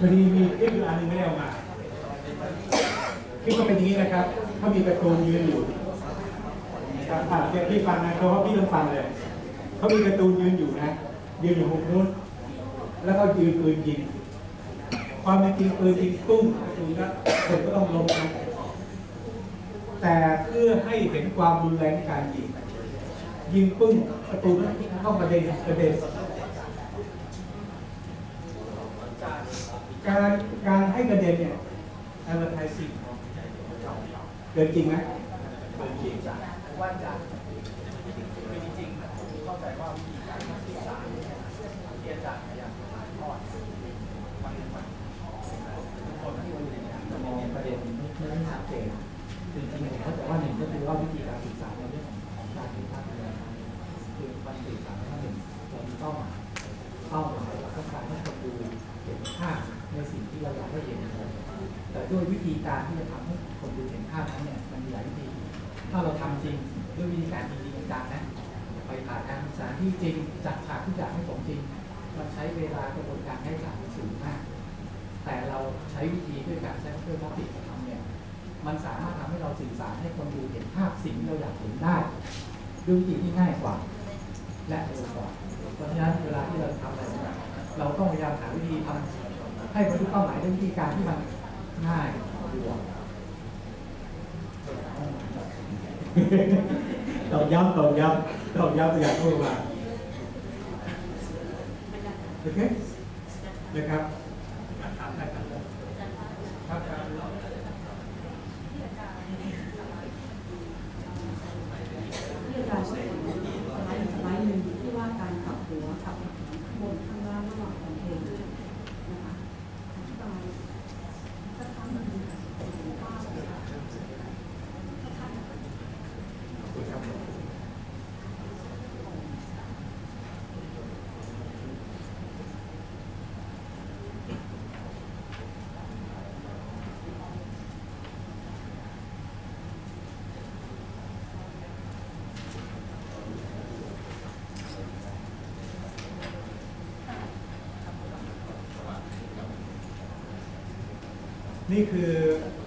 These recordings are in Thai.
พอดีมีคลิปอยู่อันหนึงไม่ได้เอามาคลิปก็เป็นอย่างนี้นะครับเขามีการ์ตูนยืนอยู่ครับอะเดี๋ยวพี่ฟังนะเพราะว่าพี่ต้องฟังเลยเขามีการ์ตูนยืนอยู่นะยืนอยู่มุมนู้น แล้วก็ยืนปืนยิง ความเป็นจริงปืนยิงตุ้มการ์ตูนก็คนก็ต้องลงนะแต่เพื่อให้เห็นความรุนแรงในการยิง ยิงปึ้งประตูนั้นเข้ากระเด็นกระเด็น การการให้กระเด็นเนี่ยอันละไทยสิเกินจริงไหมเกินจริงว่าจะคือจริงๆผมเข้าใจว่าวิธีการสื่อสารที่อาจารย์พยายามถ่ายทอดมันมันทุกคนที่วันนี้จะมองประเด็นไม่ได้ชัดเจนจริงๆผมเข้าใจว่าหนึ่งก็คือว่าวิธีการสื่อสารในเรื่องของการสื่อสารเนี่ยนคือมันสื่อสารว่าหนึ่งเรามีเป้าหมาย เป้าหมายเราต้องการให้คนดูเห็นภาพในสิ่งที่เราอยากให้เห็นแต่ด้วยวิธีการที่จะทำให้คนดูเห็นภาพนั้นเนี่ยมันมีหลายวิธี ถ้าเราทำจริงด้วยวิธีการจริงๆจังนะไปผ่านการศึกษาที่จริงจัดฉากทุกอย่างให้สมจริงมันใช้เวลากระบวนการให้ฉากสูงมาก แต่เราใช้วิธีด้วยการใช้เครื่องกราฟิกทำเนี่ยมันสามารถทำให้เราสื่อสารให้คนดูเห็นภาพสิ่งที่เราอยากเห็นได้ด้วยวิธีที่ง่ายกว่า และเร็วกว่าเพราะฉะนั้นเวลาที่เราทำอะไรเนี่ยเราต้องพยายามหาวิธีทำให้บรรลุเป้าหมายด้วยวิธีการที่มันง่ายสะดวกตอกย้ำตอกย้ำตอกย้ำอยากพูดมาโอเคนะครับถามได้ครับครับครับ ที่อาจารย์สอนสไลด์สไลด์หนึ่งที่ว่าการกลับหัวกับบนข้างล่างระหว่างของเพลงนะคะอธิบายสักครั้งหนึ่งค่ะสุขภาพนะคะ ขอบคุณครับ นี่คือ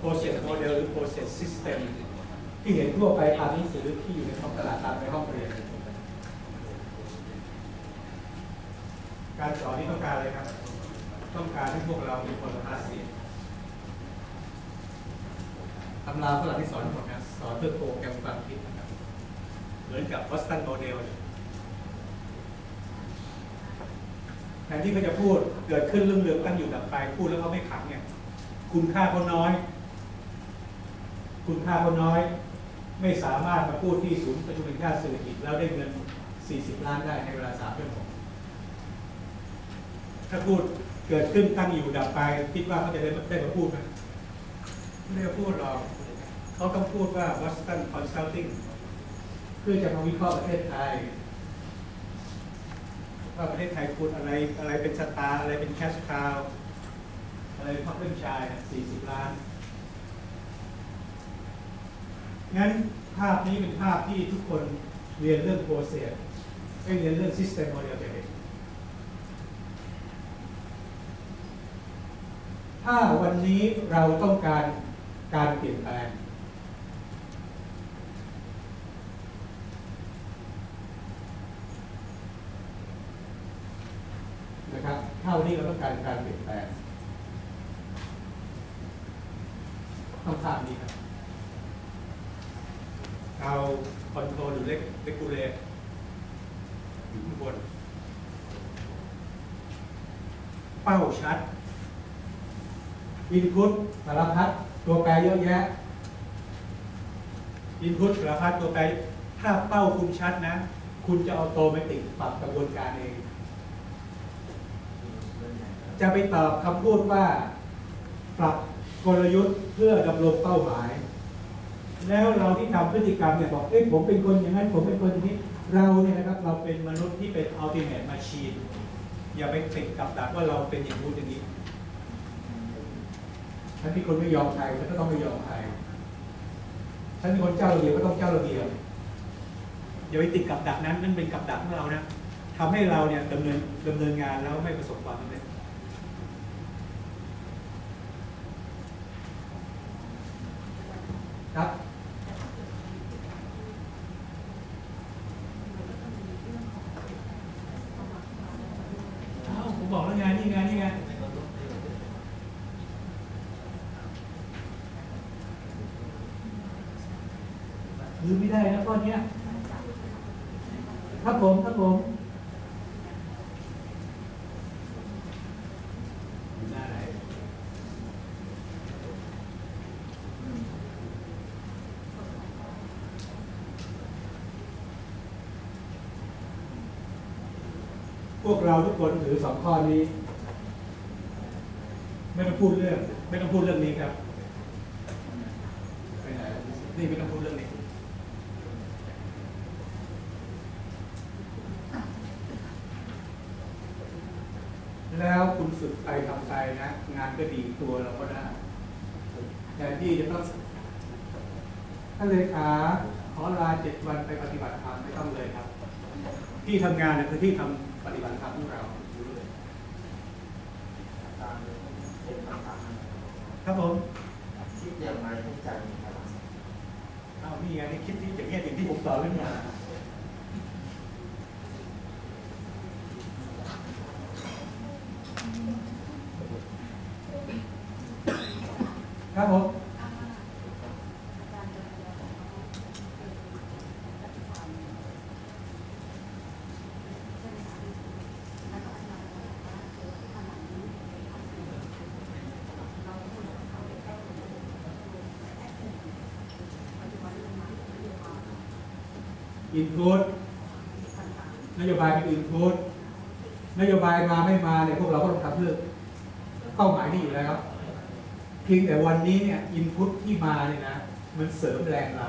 process model หรือ process system ที่เห็นทั่วไปตามหนังสือที่อยู่ในท้องตลาดตามในห้องเรียน การสอนนี่ต้องการอะไรครับ ต้องการให้พวกเรามีคนภาษีตำราฝรั่งที่สอนหมดนะสอนเพื่อโปรแกรมความคิดนะครับเหมือนกับ Boston Model เนี่ยแทนที่เขาจะพูดเกิดขึ้นเรื่องเรืองตั้งอยู่ดับไปพูดแล้วเขาไม่ขำเนี่ย คุณค่าเขาน้อย คุณค่าเขาน้อย ไม่สามารถมาพูดที่ศูนย์ประชุมแห่งชาติเศรษฐกิจแล้วได้เงิน 40 ล้านได้ในเวลาสามชั่วโมงถ้าพูดเกิดขึ้นตั้งอยู่ดับไป คิดว่าเขาจะได้ได้มาพูดไหมไม่ได้มาพูดหรอกเขาต้องพูดว่า Boston Consulting เพื่อจะมาวิเคราะห์ประเทศไทยว่าประเทศไทยควรอะไรอะไรเป็นสตาร์อะไรเป็นแคชคาว อะไรพักเรื่อชายสี่สิบล้าน งั้นภาพนี้เป็นภาพที่ทุกคนเรียนเรื่องโปรเซสไม่เรียนเรื่อง System Model จะเห็นถ้าวันนี้เราต้องการการเปลี่ยนแปลง นะครับเท่านี้เราต้องการการเปลี่ยนแปลง ต้องทราบนี้ครับเราคอนโทรลหรือเล็กเล็กกูเลตอยู่ข้างบน เป้าชัดอินพุตสารพัดตัวแปรเยอะแยะอินพุตสารพัดตัวแปรถ้าเป้าคุณชัดนะ คุณจะเอาโตเมติกปรับกระบวนการเอง จะไปตอบคำพูดว่า ปรับ กลยุทธ์เพื่อดำรงเป้าหมาย แล้วเราที่ทำพฤติกรรมเนี่ยบอกเอ้ยผมเป็นคนอย่างนั้นผมเป็นคนอย่างนี้ เราเนี่ยนะครับเราเป็นมนุษย์ที่เป็นอัลติเม e มาชีนอย่าไปติดกับดักว่าเราเป็นอย่างนู้นอย่างนี้ฉันเป็นคนไม่ยอมใครฉันก็ต้องไม่ยอมใครฉันเป็นคนเจ้าระเบียบก็ต้องเจ้าระเบียบอย่าไปติดกับดักนั้นนั่นเป็นกับดักของเรานะทำให้เราเนี่ยดำเนินดำเนินงานแล้วไม่ประสบความสำเร็จ ครับผมบอกแล้วไงนี่ไงนี่ไงลืมไม่ได้นะก้อนเนี้ยครับผมครับผมอยู่หน้าไหน พวก เราทุกคนถือสองข้อนี้ ไม่ต้องพูดเรื่อง ไม่ต้องพูดเรื่องนี้ครับนนี่ไม่ต้องพูดเรื่องนี้แล้วคุณฝึกไปทำไปนะ งานก็ดีตัวเราก็ได้แต่ที่จะต้องท่านเลขาขอลาเจ็ดวันไปปฏิบัติธรรมไม่ต้องเลยครับ ที่ทำงานเนี่ยคือที่ทำ ปฏิบัติธรรมของเรารู้เลยตามเป็นคำถามครับผมคิดอย่างไรให้ใจมีพลังเอานี่ไงนี่คิดที่อย่างเงี้ยอย่างที่ผมสอนเรื่องมาครับผม อินพุตนโยบายเป็นอินพุตนโยบายมาไม่มาเนี่ยพวกเราก็ต้องทำเพื่อเป้าหมายนี้อยู่แล้วเพียงแต่วันนี้เนี่ยอินพุตที่มาเนี่ยนะมันเสริมแรงเรา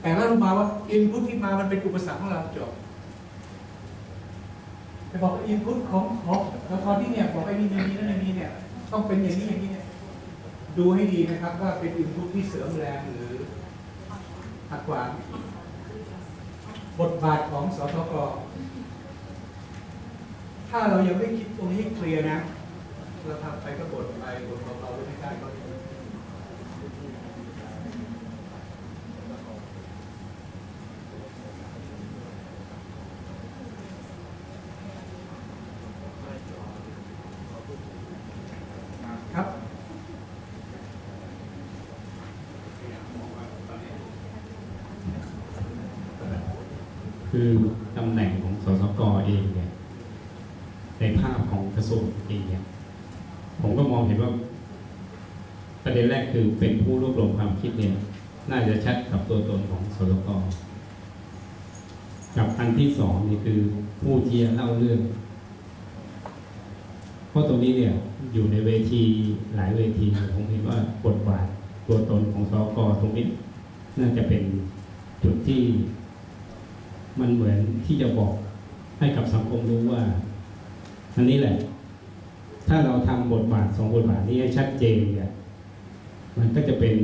แต่เรารู้มาว่าอินพุตที่มามันเป็นอุปสรรคของเราจบแต่บอกอินพุตของของละครที่เนี่ยบอกไอ้นี่มีนี้นั่นมีเนี่ยต้องเป็นอย่างนี้อย่างนี้เนี่ยดูให้ดีนะครับว่าเป็นอินพุตที่เสริมแรงหรือ หักขวางบทบาทของสทกถ้าเรายังไม่คิดตรงนี้เคลียร์นะ เราทำไปก็บทไปบ่นเบาๆไม่ได้ก็ ครับ คือตำแหน่งของสสกเองเนี่ยในภาพของกระทรวงเองเนี่ยผมก็มองเห็นว่า ประเด็นแรกคือเป็นผู้รวบรวมความคิดเนี่ย น่าจะชัดกับตัวตนของสสกกับอันที่สองนี่คือผู้ที่จะเล่าเรื่องเพราะตรงนี้เนี่ยอยู่ในเวทีหลายเวทีผมเห็นว่าบทบาทตัวตนของสกตรงนี้ น่าจะเป็นจุดที่ มันเหมือนที่จะบอกให้กับสังคมรู้ว่าอันนี้แหละ ถ้าเราทำบทบาทสองบทบาทนี้ให้ชัดเจนเนี่ยมันก็จะเป็น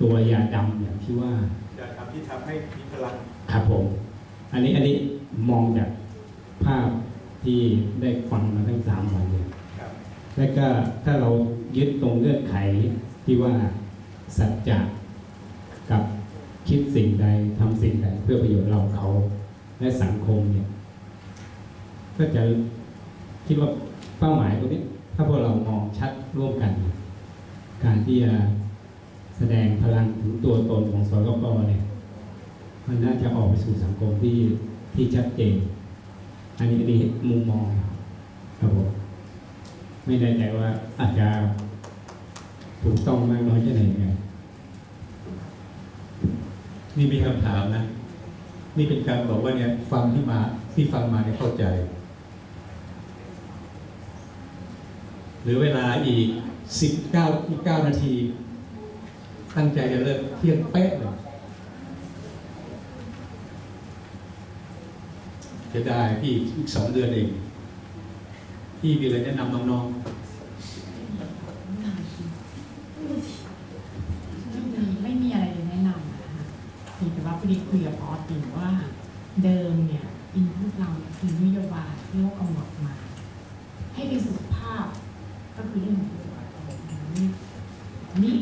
ตัวยาดำอย่างที่ว่าจะทำที่ทำให้มีพลังครับผม อันนี้อันนี้มองจากภาพที่ได้ฟังมาทั้งสามวันเนี่ยครับแล้วก็ถ้าเรายึดตรงเงื่อนไขที่ว่าสัจจะกับ คิดสิ่งใดทำสิ่งใดเพื่อประโยชน์เราเขาและสังคมเนี่ย ก็จะคิดว่าเป้าหมายตรงนี้ ถ้าพวกเรามองชัดร่วมกัน การที่จะแสดงพลังถึงตัวตนของสกปเนี่ยมันน่าจะออกไปสู่สังคมที่ที่ชัดเจน อันนี้อันนี้มุมมองครับผมไม่แน่ใจว่าอาจจะถูกต้องมากน้อยแค่ไหนไง นี่มีคำถามนะ นี่เป็นการบอกว่าเนี่ยฟังที่มาที่ฟังมาเนี่ยเข้าใจ หรือเวลาอีกสิบเก้าอีกเก้านาที ตั้งใจจะเลิกเที่ยงเป๊ะเลยจะได้พี่อีกสองเดือนเอง พี่มีอะไรแนะนำน้องๆ ไม่มีอะไรจะแนะนำนะคะเพียงแต่ว่าพอดีคุยกับออดิว่า เดิมเนี่ยอินพุตเราคือ นโยบายที่เรากำหนดมา ให้ไปนสุขภาพก็คือเรื่องของสุขภาพนี่นี่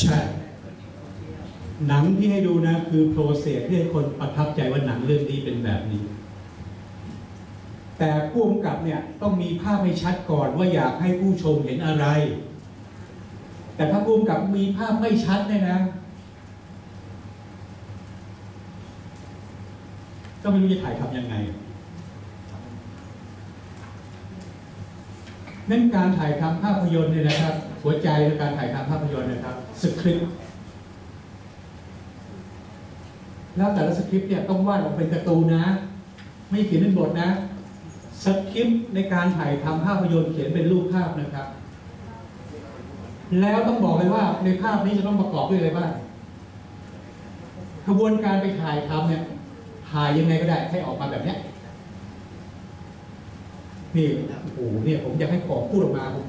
ใช่ หนังที่ให้ดูนะ คือโปรเซสที่คนประทับใจว่าหนังเรื่องนี้เป็นแบบนี้ แต่ผู้กำกับเนี่ยต้องมีภาพให้ชัดก่อนว่าอยากให้ผู้ชมเห็นอะไร แต่ถ้าผู้กำกับมีภาพไม่ชัดเนี่ยนะก็ไม่รู้จะถ่ายทำยังไงนั่นการถ่ายทำภาพยนตร์เนี่ยนะครับ หัวใจในการถ่ายทำภาพยนตร์นะครับสคริปต์ แล้วแต่ละสคริปต์เนี่ยต้องวาดออกเป็นการ์ตูนนะ ไม่เขียนเป็นบทนะสคริปต์ในการถ่ายทำภาพยนตร์เขียนเป็นรูปภาพนะครับ แล้วต้องบอกเลยว่าในภาพนี้จะต้องประกอบด้วยอะไรบ้างกระบวนการไปถ่ายทำเนี่ยถ่ายยังไงก็ได้ให้ออกมาแบบเนี้ยนี่โอ้โหเนี่ยผมอยากให้ขอพูดออกมาผม